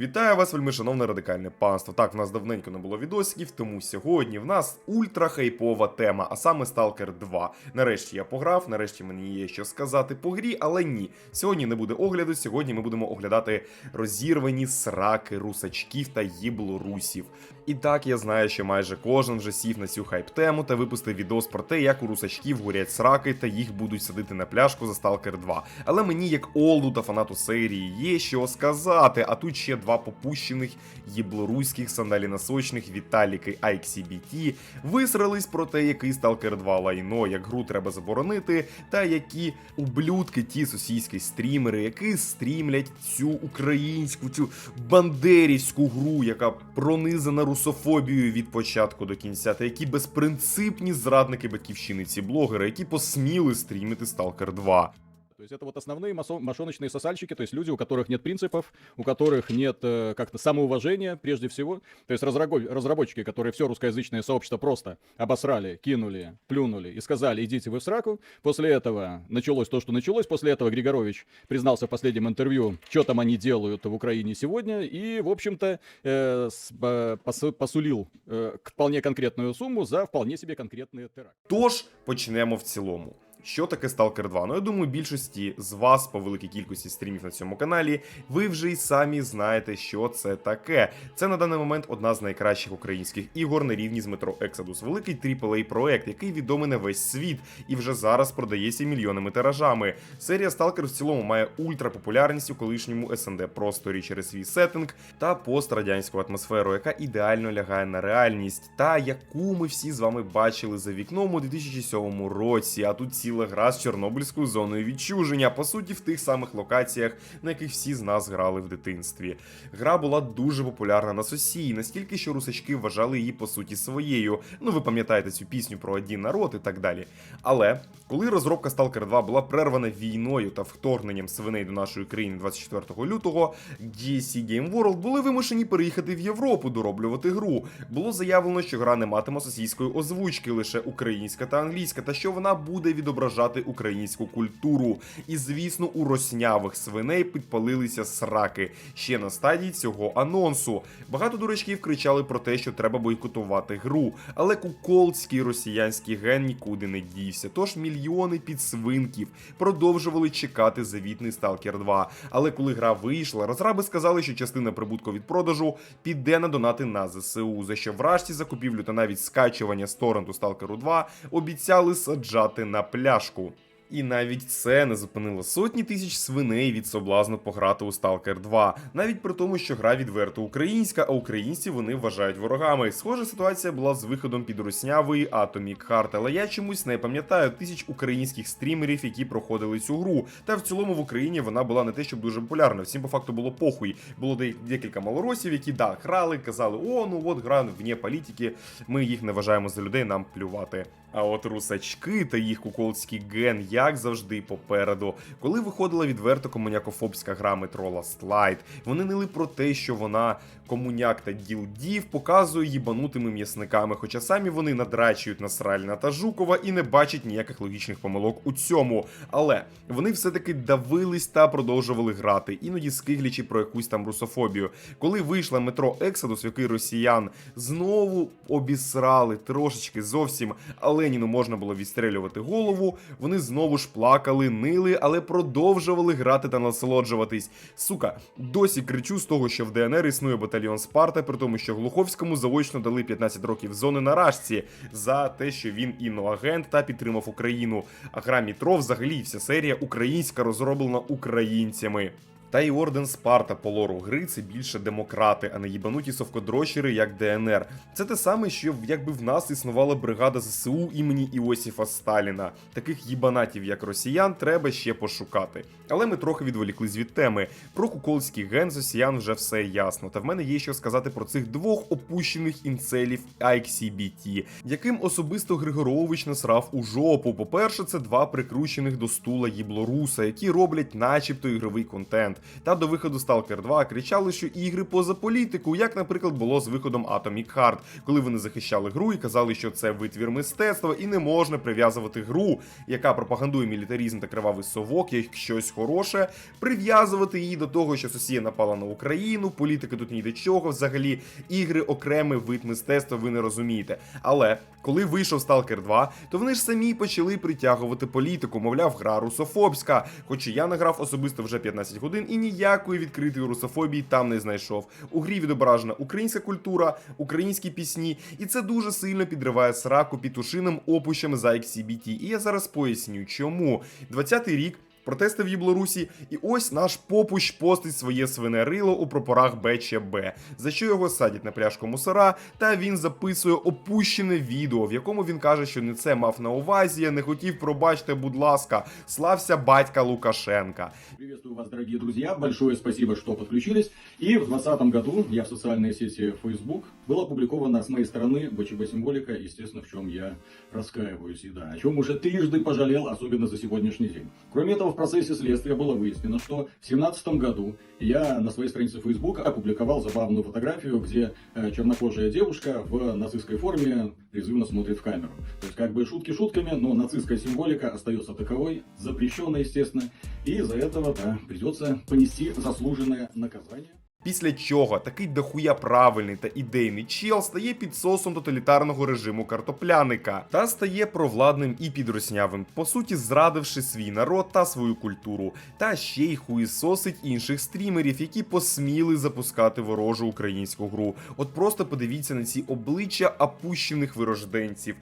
Вітаю вас, вельми шановне радикальне панство. Так, в нас давненько не було відосиків, тому сьогодні в нас ультра хайпова тема, а саме Stalker 2. Нарешті я пограв, нарешті мені є що сказати по грі, але ні. Сьогодні не буде огляду, сьогодні ми будемо оглядати розірвані сраки русачків та їблорусів. І так я знаю, що майже кожен вже сів на цю хайп-тему та випустив відос про те, як у русачків горять сраки та їх будуть садити на пляшку за Stalker 2. Але мені, як Олду та фанату серії, є що сказати. А тут ще два попущених єблоруських сандалі-носочних Віталіки IXBT висрались про те, який Stalker 2 лайно, як гру треба заборонити, та які ублюдки ті сусідські стрімери, які стрімлять цю українську, цю бандерівську гру, яка пронизана русофобією від початку до кінця, та які безпринципні зрадники батьківщини ці блогери, які посміли стрімити Stalker 2. То есть это вот основные мошоночные сосальщики, то есть люди, у которых нет принципов, у которых нет э, как-то самоуважения прежде всего. То есть разработчики, которые все русскоязычное сообщество просто обосрали, кинули, плюнули и сказали, идите вы в сраку. После этого началось то, что началось. После этого Григорович признался в последнем интервью, что там они делают в Украине сегодня. И, в общем-то, э, с- посу- посулил э, вполне конкретную сумму за вполне себе конкретный теракт. Тож почнемо в цілому. Що таке Stalker 2? Ну я думаю, більшості з вас по великій кількості стрімів на цьому каналі, ви вже й самі знаєте, що це таке. Це на даний момент одна з найкращих українських ігор на рівні з Metro Exodus. Великий AAA проект, який відомий на весь світ і вже зараз продається мільйонними тиражами. Серія Stalker в цілому має ультрапопулярність у колишньому SND просторі через свій сеттинг та пострадянську атмосферу, яка ідеально лягає на реальність, та яку ми всі з вами бачили за вікном у 2007 році. А тут ціла гра з Чорнобильською зоною відчуження, по суті, в тих самих локаціях, на яких всі з нас грали в дитинстві. Гра була дуже популярна на сосії, настільки, що русачки вважали її по суті своєю. Ну, ви пам'ятаєте цю пісню про один народ і так далі. Але коли розробка Stalker 2 була прервана війною та вторгненням свиней до нашої країни 24 лютого, GSC Game World були вимушені переїхати в Європу дороблювати гру. Було заявлено, що гра не матиме російської озвучки, лише українська та англійська, та що вона буде відображати українську культуру. І звісно, у роснявих свиней підпалилися сраки ще на стадії цього анонсу. Багато дурачків кричали про те, що треба бойкотувати гру, але куколдський росіянський ген нікуди не дівся. Тож мільйони підсвинків продовжували чекати завітний Stalker 2. Але коли гра вийшла, розраби сказали, що частина прибутку від продажу піде на донати на ЗСУ, за що врешті закупівлю та навіть скачування з Stalker 2 обіцяли саджати на пляшку. І навіть це не зупинило сотні тисяч свиней від соблазну пограти у Stalker 2, навіть при тому, що гра відверто українська, а українці вони вважають ворогами. Схожа ситуація була з виходом під руснявої Atomic Heart, але я чомусь не пам'ятаю тисяч українських стрімерів, які проходили цю гру. Та в цілому в Україні вона була не те, щоб дуже популярна. Всім по факту було похуй. Було декілька малоросів, які да, грали, казали, о, ну от гра вне політики. Ми їх не вважаємо за людей, нам плювати. А от русачки та їх куколдський ген, як завжди, попереду. Коли виходила відверто комунякофобська гра Metro Last Light, вони нили про те, що вона комуняк та ділдів показує їбанутими м'ясниками, хоча самі вони надрачують на Сральна та Жукова і не бачать ніяких логічних помилок у цьому. Але вони все-таки давились та продовжували грати, іноді скиглячи про якусь там русофобію. Коли вийшла метро в який росіян знову обісрали трошечки зовсім, а Леніну можна було відстрелювати голову, вони знову ж плакали, нили, але продовжували грати та насолоджуватись. Сука, досі кричу з того, що в ДНР існує батальйон Спарта, при тому, що Глуховському заочно дали 15 років зони на рашці за те, що він іноагент та підтримав Україну. А гра Мітро взагалі вся серія українська розроблена українцями. Та й орден Спарта по лору гри це більше демократи, а не їбануті совкодрощери, як ДНР. Це те саме, що якби в нас існувала бригада ЗСУ імені Іосіфа Сталіна. Таких їбанатів, як росіян, треба ще пошукати. Але ми трохи відволіклись від теми. Про куколський ген з росіян вже все ясно. Та в мене є що сказати про цих двох опущених інцелів IXBT, яким особисто Григорович насрав у жопу. По-перше, це два прикручених до стула їблоруса, які роблять, начебто, ігровий контент. Та до виходу Stalker 2 кричали, що ігри поза політику, як, наприклад, було з виходом Atomic Heart, коли вони захищали гру і казали, що це витвір мистецтва, і не можна прив'язувати гру, яка пропагандує мілітарізм та кривавий совок, як щось хороше, прив'язувати її до того, що Росія напала на Україну, політика тут ні до чого. Взагалі, ігри окремий вид мистецтва, ви не розумієте. Але коли вийшов Stalker 2, то вони ж самі почали притягувати політику, мовляв, гра русофобська. Хоч і я награв особисто вже 15 годин і ніякої відкритої русофобії там не знайшов. У грі відображена українська культура, українські пісні, і це дуже сильно підриває сраку пітушиним опущем за XCBT. І я зараз поясню, чому 20-й рік Протести в Єблорусі, і ось наш попущ постить своє свине рило у прапорах БЧБ, за що його садять на пляшку мусора, та він записує опущене відео, в якому він каже, що не це мав на увазі, я не хотів, пробачте, будь ласка, слався батька Лукашенка. Приветствую вас, дорогие друзья. Большое спасибо, что подключились. И в 2020 году я в социальной сети Facebook была опубликована с моей стороны БЧБ символика, естественно, в чем я раскаиваюсь. И да, о чем уже трижды пожалел, особенно за сегодняшний день. Кроме этого, в процессе следствия было выяснено, что в 2017 году я на своей странице Facebook опубликовал забавную фотографию, где э, чернокожая девушка в нацистской форме призывно смотрит в камеру. То есть как бы шутки шутками, но нацистская символика остается таковой, запрещенная, естественно, и из-за этого, да, придется понести заслуженное наказание. Після чого такий дохуя правильний та ідейний чел стає підсосом тоталітарного режиму картопляника та стає провладним і підроснявим, по суті, зрадивши свій народ та свою культуру, та ще й хуїсосить інших стрімерів, які посміли запускати ворожу українську гру. От просто подивіться на ці обличчя опущених вирожденців.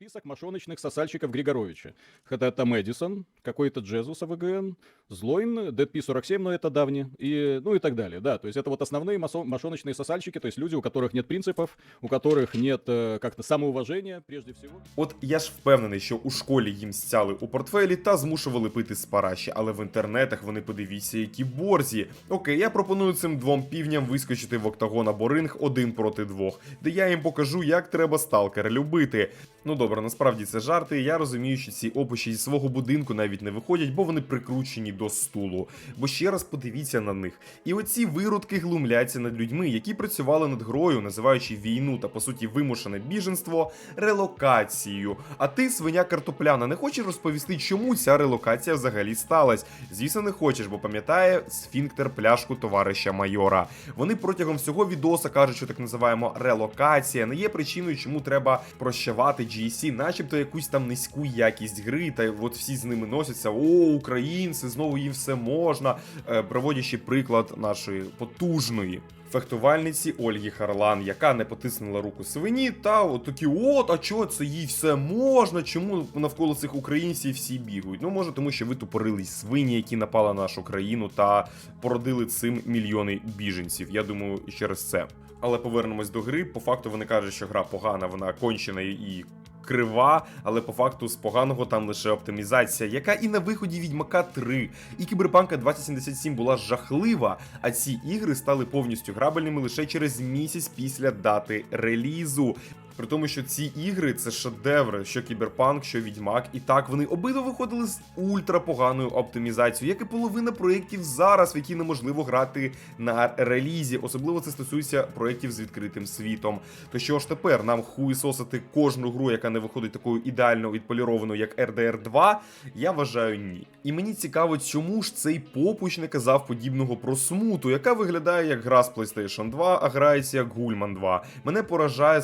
Список мошоночных сосальщиков Григоровича. Это, это Мэдисон, какой-то Джезус АВГН, Злойн, DP47, но это давний, и, ну и так далее. Да, то есть это вот основные масо- мошоночные сосальщики, то есть люди, у которых нет принципов, у которых нет э, как-то самоуважения, прежде всего. От я ж впевнений, що у школі їм стяли у портфелі та змушували пити з параші, але в інтернетах вони подивіться, які борзі. Окей, я пропоную цим двом півням вискочити в октагон або ринг один проти двох, де я їм покажу, як треба сталкера любити. Ну добре, насправді це жарти. Я розумію, що ці опиші зі свого будинку навіть не виходять, бо вони прикручені до стулу. Бо ще раз подивіться на них. І оці виродки глумляться над людьми, які працювали над грою, називаючи війну та по суті вимушене біженство релокацією. А ти, свиня картопляна, не хочеш розповісти, чому ця релокація взагалі сталася? Звісно, не хочеш, бо пам'ятає сфінктер пляшку товариша майора. Вони протягом всього відоса кажуть, що так називаємо релокація не є причиною, чому треба прощавати GSC, начебто якусь там низьку якість гри, та от всі з ними носяться. О, українці, знову їм все можна, е, проводячи приклад нашої потужної. Фехтувальниці Ольги Харлан, яка не потиснула руку свині, та от такі, от, а чого це їй все можна? Чому навколо цих українців всі бігають? Ну, може, тому що ви тупорились свині, які напали на нашу країну та породили цим мільйони біженців. Я думаю, через це. Але повернемось до гри. По факту вони кажуть, що гра погана, вона кончена і крива, але по факту з поганого там лише оптимізація, яка і на виході Відьмака 3 і Кіберпанка 2077 була жахлива, а ці ігри стали повністю грабельними лише через місяць після дати релізу. При тому, що ці ігри це шедеври, що Кіберпанк, що Відьмак, і так вони обидва виходили з ультрапоганою оптимізацією, як і половина проєктів зараз, в які неможливо грати на релізі. Особливо це стосується проєктів з відкритим світом. То що ж тепер нам хуїсосити кожну гру, яка не виходить такою ідеально відполірованою, як RDR 2, я вважаю ні. І мені цікаво, чому ж цей попуч не казав подібного про смуту, яка виглядає як гра з PlayStation 2, а грається як Гульман 2. Мене поражає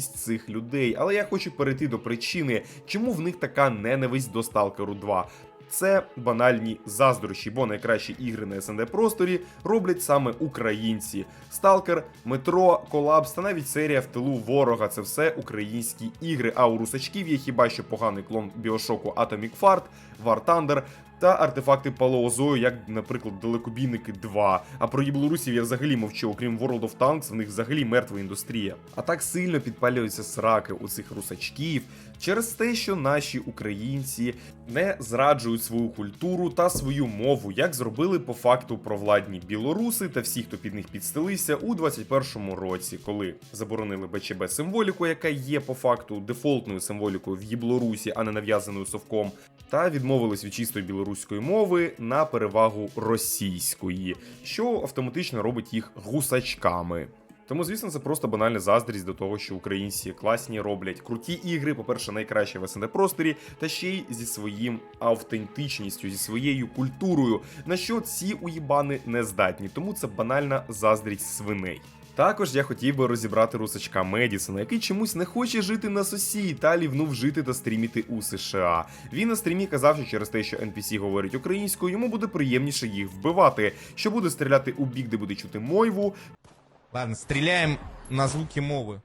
скотськість цих людей, але я хочу перейти до причини, чому в них така ненависть до Stalker 2. Це банальні заздрощі, бо найкращі ігри на СНД просторі роблять саме українці. Сталкер, метро, колапс та навіть серія в тилу ворога це все українські ігри. А у русачків є хіба що поганий клон біошоку Atomic Fart, War Thunder та артефакти палеозою, як, наприклад, далекобійники 2. А про білорусів я взагалі мовчу, окрім World of Tanks, в них взагалі мертва індустрія. А так сильно підпалюються сраки у цих русачків через те, що наші українці не зраджують свою культуру та свою мову, як зробили по факту провладні білоруси та всі, хто під них підстелився у 21-му році, коли заборонили БЧБ символіку, яка є по факту дефолтною символікою в Єблорусі, а не нав'язаною совком, та відмовились від чистої білоруської мови на перевагу російської, що автоматично робить їх гусачками. Тому, звісно, це просто банальна заздрість до того, що українці класні роблять круті ігри, по-перше, найкраще в СНД просторі, та ще й зі своїм автентичністю, зі своєю культурою, на що ці уїбани не здатні. Тому це банальна заздрість свиней. Також я хотів би розібрати русачка Медісона, який чомусь не хоче жити на сосі та лівнув жити та стріміти у США. Він на стрімі казав, що через те, що NPC говорить українською, йому буде приємніше їх вбивати, що буде стріляти у бік, де буде чути мойву, Ладно, стріляємо на звуки мовы.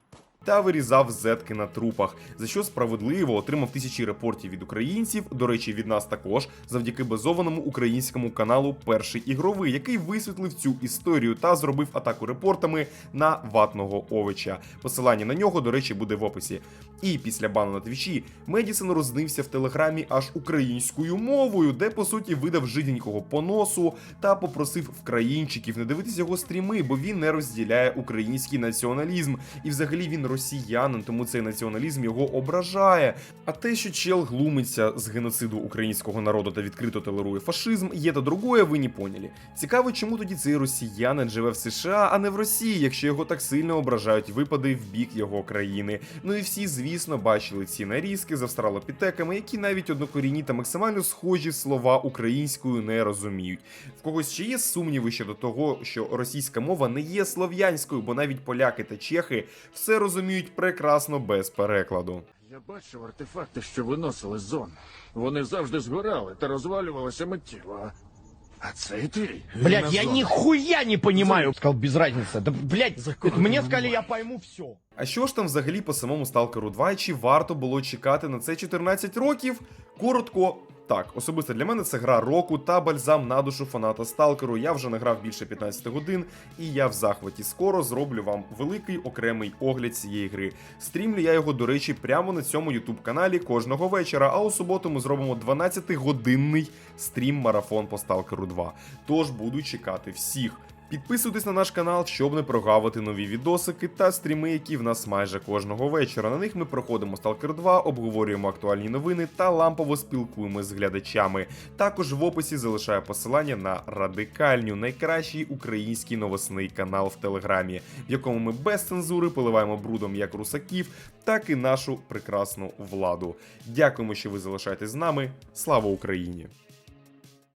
Та вирізав зетки на трупах, за що справедливо отримав тисячі репортів від українців. До речі, від нас також, завдяки базованому українському каналу Перший ігровий, який висвітлив цю історію та зробив атаку репортами на ватного овеча. Посилання на нього, до речі, буде в описі. І після бану на твічі Медісон рознився в телеграмі аж українською мовою, де по суті видав жиденького поносу та попросив вкраїнчиків не дивитися його стріми, бо він не розділяє український націоналізм. І взагалі він росіянин, тому цей націоналізм його ображає. А те, що чел глумиться з геноциду українського народу та відкрито толерує фашизм, є та другое, ви не поняли. Цікаво, чому тоді цей росіянин живе в США, а не в Росії, якщо його так сильно ображають випади в бік його країни. Ну і всі, звісно, бачили ці нарізки з австралопітеками, які навіть однокорінні та максимально схожі слова українською не розуміють. В когось ще є сумніви щодо того, що російська мова не є слов'янською, бо навіть поляки та чехи все розуміють прекрасно без перекладу. Я бачив артефакти, що виносили з зон. Вони завжди згорали та розвалювалися миттєво. А цей твій. Блять, я нихуя не понимаю. Сказал, без разницы. Да, блять, мне сказали, я пойму все. А що ж там взагалі по самому Сталкеру 2 і чи варто було чекати на це 14 років? Коротко. Так, особисто для мене це гра року та бальзам на душу фаната Сталкеру. Я вже награв більше 15 годин, і я в захваті. Скоро зроблю вам великий окремий огляд цієї гри. Стрімлю я його, до речі, прямо на цьому ютуб каналі кожного вечора. А у суботу ми зробимо 12-годинний стрім-марафон по Сталкеру 2. Тож буду чекати всіх. Підписуйтесь на наш канал, щоб не прогавити нові відосики та стріми, які в нас майже кожного вечора. На них ми проходимо Stalker 2, обговорюємо актуальні новини та лампово спілкуємося з глядачами. Також в описі залишаю посилання на радикальню, найкращий український новосний канал в Телеграмі, в якому ми без цензури поливаємо брудом як русаків, так і нашу прекрасну владу. Дякуємо, що ви залишаєтесь з нами. Слава Україні!